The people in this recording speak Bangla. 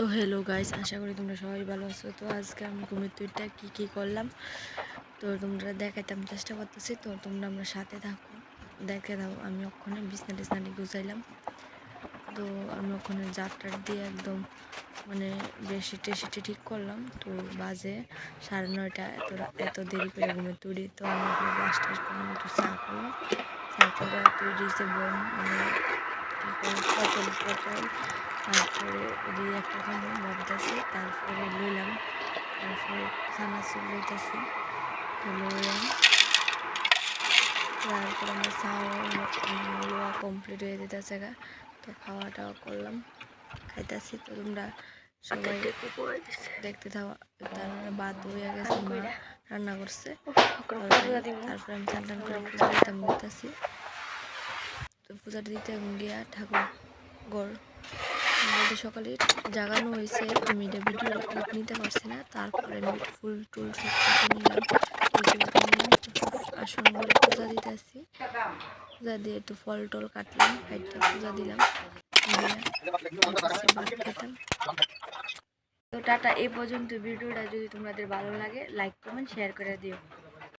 তো হ্যালো গাইস আশা করি তোমরা সবাই ভালো আছো। তো আজকে আমি ঘুমের তুইটা কী কী করলাম, তো তোমরা দেখাইতে আমি চেষ্টা করতেছি। তো তোমরা আমরা সাথে থাকো, দেখে দাও আমি ওখানে বিছনা টিছনাটি গুছাইলাম। তো আমি ওখানে যাত্রার দিয়ে একদম মানে বেশি টেসিটি ঠিক করলাম। তো বাজে সাড়ে নয়টা, এত এত দেরি করে ঘুমে তুলি তো আমি ওখানে ব্রাশ টাশ করলাম একটু চা করলাম। চা করে তৈরি যে বোম মানে পটল পটল তারপরে এদিকে একটা খাব ভাবতেছি তারপরে লইলাম তারপরে চানাচুর লইতেছি তো লইলাম। তারপরে আমার চাও লোয়া কমপ্লিট হয়ে যেতেছে গা তো খাওয়া টাওয়া করলাম খাইতেছি। তো তোমরা সবাই দেখতে থাকো তারপরে বাদ হয়ে গেছে মা রান্না করছে। তারপরে আমি চান টান করে পূজা দিতে বলতেছি তো পূজাটা দিতে গিয়া ঠাকুর গড় বলতে সকালে জাগানো হয়েছে, আমি এটা ভিডিও ক্লিপ নিতে পারছি না। তারপরে আমি ফুল টুল সব নিলাম। আসন করে পূজা দিতে আসছি পূজা দিয়ে একটু ফল টল কাটলাম কাটতে পূজা দিলাম। তো টাটা, এই পর্যন্ত ভিডিওটা যদি তোমাদের ভালো লাগে লাইক কমেন্ট শেয়ার করে দিও।